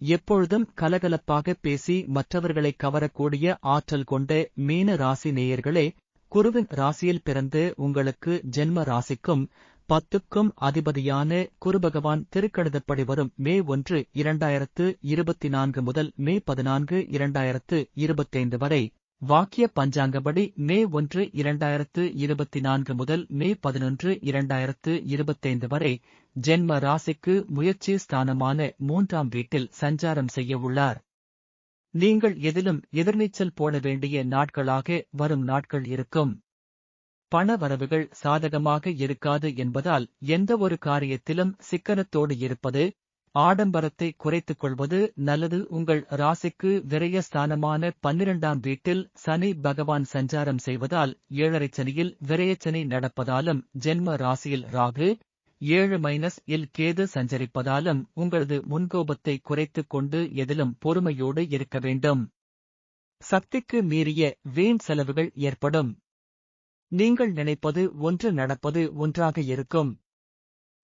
எப்பொழுதும் கலகலப்பாக பேசி மற்றவர்களை கவரக்கூடிய ஆற்றல் கொண்ட மீன ராசி நேயர்களே குருவின் ராசியில் பிறந்து உங்களுக்கு ஜென்ம ராசிக்கும் பத்துக்கும் அதிபதியான குருபகவான் திருக்கணிதப்படி வரும் மே ஒன்று இரண்டாயிரத்து இருபத்தி நான்கு முதல் மே பதினான்கு இரண்டாயிரத்து இருபத்தைந்து வரை. வாக்கிய பஞ்சாங்கப்படி மே ஒன்று இரண்டாயிரத்து இருபத்தி நான்கு முதல் மே பதினொன்று இரண்டாயிரத்து இருபத்தைந்து வரை. ஜென்ம ராசிக்கு முயற்சி ஸ்தானமான மூன்றாம் வீட்டில் சஞ்சாரம் செய்ய உள்ளார். நீங்கள் எதிலும் எதிர்நீச்சல் போட வேண்டிய நாட்களாக வரும் நாட்கள் இருக்கும். பண வரவுகள் சாதகமாக இருக்காது என்பதால் எந்த ஒரு காரியத்திலும் சிக்கனத்தோடு இருப்பது ஆடம்பரத்தை குறைத்துக் கொள்வது நல்லது. உங்கள் ராசிக்கு விரயஸ்தானமான பன்னிரண்டாம் வீட்டில் சனி பகவான் சஞ்சாரம் செய்வதால் ஏழரை சனியில் விரயச்சனி நடப்பதாலும் ஜென்ம ராசியில் ராகு ஏழு மைனஸ் இல் கேது சஞ்சரிப்பதாலும் உங்களது முன்கோபத்தை குறைத்துக் கொண்டு எதிலும் பொறுமையோடு இருக்க வேண்டும். சக்திக்கு மீறிய வீண் செலவுகள் ஏற்படும். நீங்கள் நினைப்பது ஒன்று நடப்பது ஒன்றாக இருக்கும்.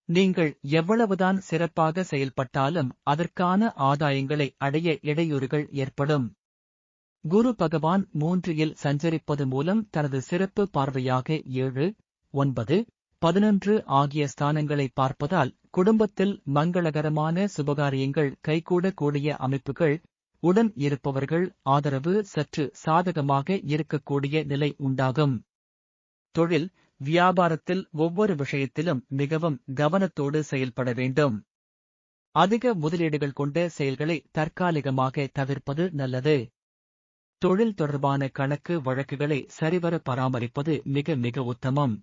நீங்கள் எவ்வளவுதான் சிறப்பாக செயல்பட்டாலும் அதற்கான ஆதாயங்களை அடைய இடையூறுகள் ஏற்படும். குரு பகவான் மூன்றில் சஞ்சரிப்பது மூலம் தனது சிறப்பு பார்வையாக ஏழு ஒன்பது பதினொன்று ஆகிய ஸ்தானங்களை பார்ப்பதால் குடும்பத்தில் மங்களகரமான சுபகாரியங்கள் கைகூடக்கூடிய அமைப்புகள் உடன் இருப்பவர்கள் ஆதரவு சற்று சாதகமாக இருக்கக்கூடிய நிலை உண்டாகும். தொழில் வியாபாரத்தில் ஒவ்வொரு விஷயத்திலும் மிகவும் கவனத்தோடு செயல்பட வேண்டும். அதிக முதலீடுகள் கொண்ட செயல்களை தற்காலிகமாக தவிர்ப்பது நல்லது. தொழில் தொடர்பான கணக்கு வழக்குகளை சரிவர பராமரிப்பது மிக மிக உத்தமம்.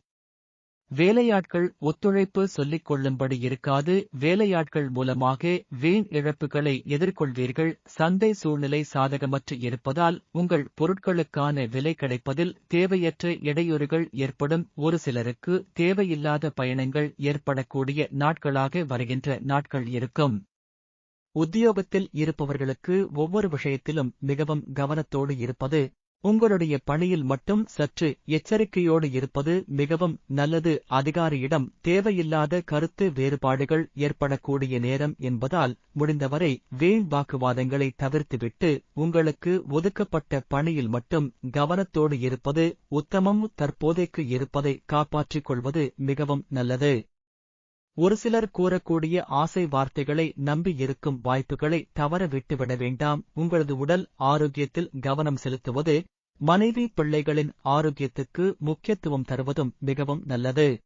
வேலையாட்கள் ஒத்துழைப்பு சொல்லிக் கொள்ளும்படி இருக்காது. வேலையாட்கள் மூலமாக வீண் இழப்புகளை எதிர்கொள்வீர்கள். சந்தை சூழ்நிலை சாதகமற்று இருப்பதால் உங்கள் பொருட்களுக்கான விலை கிடைப்பதில் தேவையற்ற இடையூறுகள் ஏற்படும். ஒரு சிலருக்கு தேவையில்லாத பயணங்கள் ஏற்படக்கூடிய நாட்களாக வருகின்ற நாட்கள் இருக்கும். உத்தியோகத்தில் இருப்பவர்களுக்கு ஒவ்வொரு விஷயத்திலும் மிகவும் கவனத்தோடு இருப்பது உங்களுடைய பணியில் மட்டும் சற்று எச்சரிக்கையோடு இருப்பது மிகவும் நல்லது. அதிகாரியிடம் தேவையில்லாத கருத்து வேறுபாடுகள் ஏற்படக்கூடிய நேரம் என்பதால் முடிந்தவரை வீண் வாக்குவாதங்களை தவிர்த்துவிட்டு உங்களுக்கு ஒதுக்கப்பட்ட பணியில் மட்டும் கவனத்தோடு இருப்பது உத்தமம். தற்போதைக்கு இருப்பதை காப்பாற்றிக் கொள்வது மிகவும் நல்லது. ஒரு சிலர் கூறக்கூடிய ஆசை வார்த்தைகளை நம்பி இருக்கும் வாய்ப்புகளை தவற விட்டுவிட வேண்டாம். உங்களது உடல் ஆரோக்கியத்தில் கவனம் செலுத்துவது மனைவி பிள்ளைகளின் ஆரோக்கியத்துக்கு முக்கியத்துவம் தருவதும் மிகவும் நல்லது.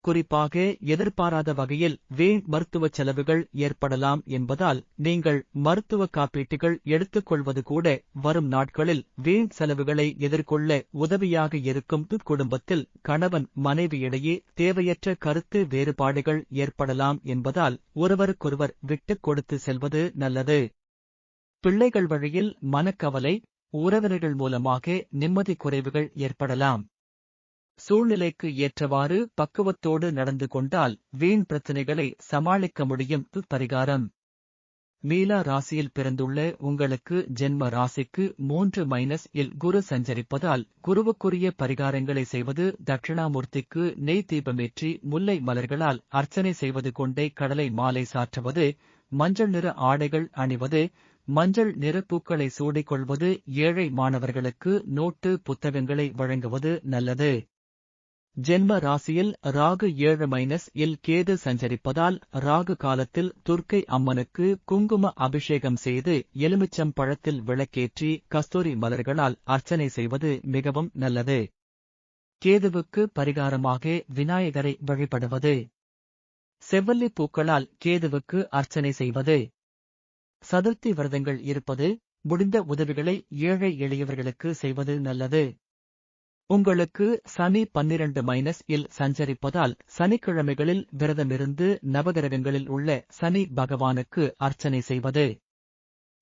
குறிப்பாக எதிர்பாராத வகையில் வீண் மருத்துவ செலவுகள் ஏற்படலாம் என்பதால் நீங்கள் மருத்துவ காப்பீட்டுகள் எடுத்துக்கொள்வது கூட வரும் நாட்களில் வீண் செலவுகளை எதிர்கொள்ள உதவியாக இருக்கும் குடும்பத்தில் கணவன் மனைவியிடையே தேவையற்ற கருத்து வேறுபாடுகள் ஏற்படலாம் என்பதால் ஒருவருக்கொருவர் விட்டுக் கொடுத்து செல்வது நல்லது. பிள்ளைகள் வழியில் மனக்கவலை உறவினர்கள் மூலமாக நிம்மதி குறைவுகள் ஏற்படலாம். சூழ்நிலைக்கு ஏற்றவாறு பக்குவத்தோடு நடந்து கொண்டால் வீண் பிரச்சனைகளை சமாளிக்க முடியும் பரிகாரம். மீலா ராசியில் பிறந்துள்ள உங்களுக்கு ஜென்ம ராசிக்கு மூன்று மைனஸ் இல் குரு சஞ்சரிப்பதால் குருவுக்குரிய பரிகாரங்களை செய்வது தட்சிணாமூர்த்திக்கு நெய் தீபமேற்றி முல்லை மலர்களால் அர்ச்சனை செய்வது கொண்டே கடலை மாலை சாற்றுவது மஞ்சள் நிற ஆடைகள் அணிவது மஞ்சள் நிறப்பூக்களை சூடிக்கொள்வது ஏழை மாணவர்களுக்கு நோட்டு புத்தகங்களை வழங்குவது நல்லது. ஜென்ம ராசியில் ராகு ஏழு மைனஸ் இல் கேது சஞ்சரிப்பதால் ராகு காலத்தில் துர்க்கை அம்மனுக்கு குங்கும அபிஷேகம் செய்து எலுமிச்சம் பழத்தில் விளக்கேற்றி கஸ்தூரி மலர்களால் அர்ச்சனை செய்வது மிகவும் நல்லது. கேதுவுக்கு பரிகாரமாக விநாயகரை வழிபடுவது. செவ்வல்லி பூக்களால் கேதுவுக்கு அர்ச்சனை செய்வது. சதுர்த்தி விரதங்கள் இருப்பது முடிந்த உதவிகளை ஏழை எளியவர்களுக்கு செய்வது நல்லது. உங்களுக்கு சனி பன்னிரண்டு மைனஸ் இல் சஞ்சரிப்பதால் சனிக்கிழமைகளில் விரதமிருந்து நவகிரகங்களில் உள்ள சனி பகவானுக்கு அர்ச்சனை செய்வது.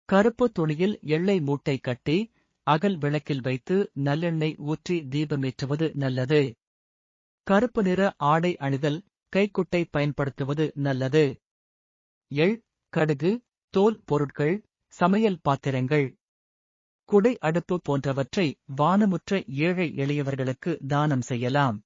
கருப்பு துணியில் எள்ளை மூட்டை கட்டி அகல் விளக்கில் வைத்து நல்லெண்ணெய் ஊற்றி தீபமேற்றுவது நல்லது. கருப்பு நிற ஆடை அணிதல் கைக்குட்டை பயன்படுத்துவது நல்லது. எள் கடுகு தோல் பொருட்கள் சமையல் பாத்திரங்கள். குடை அடுப்பு போன்றவற்றை வானமுற்ற ஏழை எளியவர்களுக்கு தானம் செய்யலாம்.